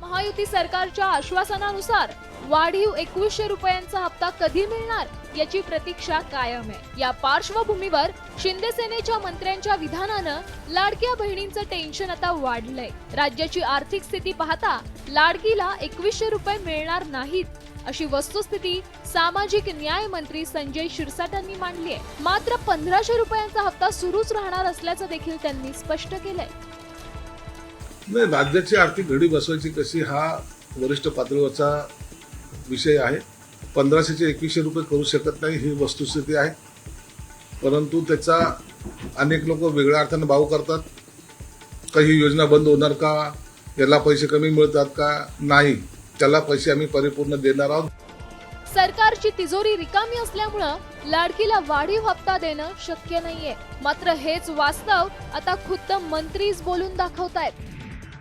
महायुती सरकारच्या आश्वासनानुसार वाढीव एकवीसशे रुपयांचा हप्ता कधी मिळणार याची प्रतीक्षा कायम आहे. या पार्श्वभूमीवर शिंदे सेनेच्या मंत्र्यांच्या विधानानं लाडक्या बहिणींचं टेन्शन आता वाढलंय. राज्याची आर्थिक स्थिती पाहता लाडकीला एकवीसशे रुपये मिळणार नाहीत अशी वस्तुस्थिती सामाजिक न्याय मंत्री संजय शिरसाटांनी मांडली आहे. मात्र पंधराशे रुपयांचा हप्ता सुरूच राहणार असल्याचं देखील त्यांनी स्पष्ट केलंय. नाही राज्याची आर्थिक घडी बसवायची कशी हा वरिष्ठ पातळीवरचा विषय आहे. पंधराशेचे एकवीसशे रुपये करू शकत नाही ही वस्तुस्थिती आहे. परंतु त्याचा अनेक लोक वेगळ्या अर्थानं भाव करतात. काही योजना बंद होणार का? याला पैसे कमी मिळतात का? नाही. त्याला पैसे आम्ही परिपूर्ण देणार आहोत. सरकारची तिजोरी रिकामी असल्यामुळं लाडकीला वाढीव हप्ता देणं शक्य नाहीये. मात्र हेच वास्तव आता खुद्द मंत्रीच बोलून दाखवतायत.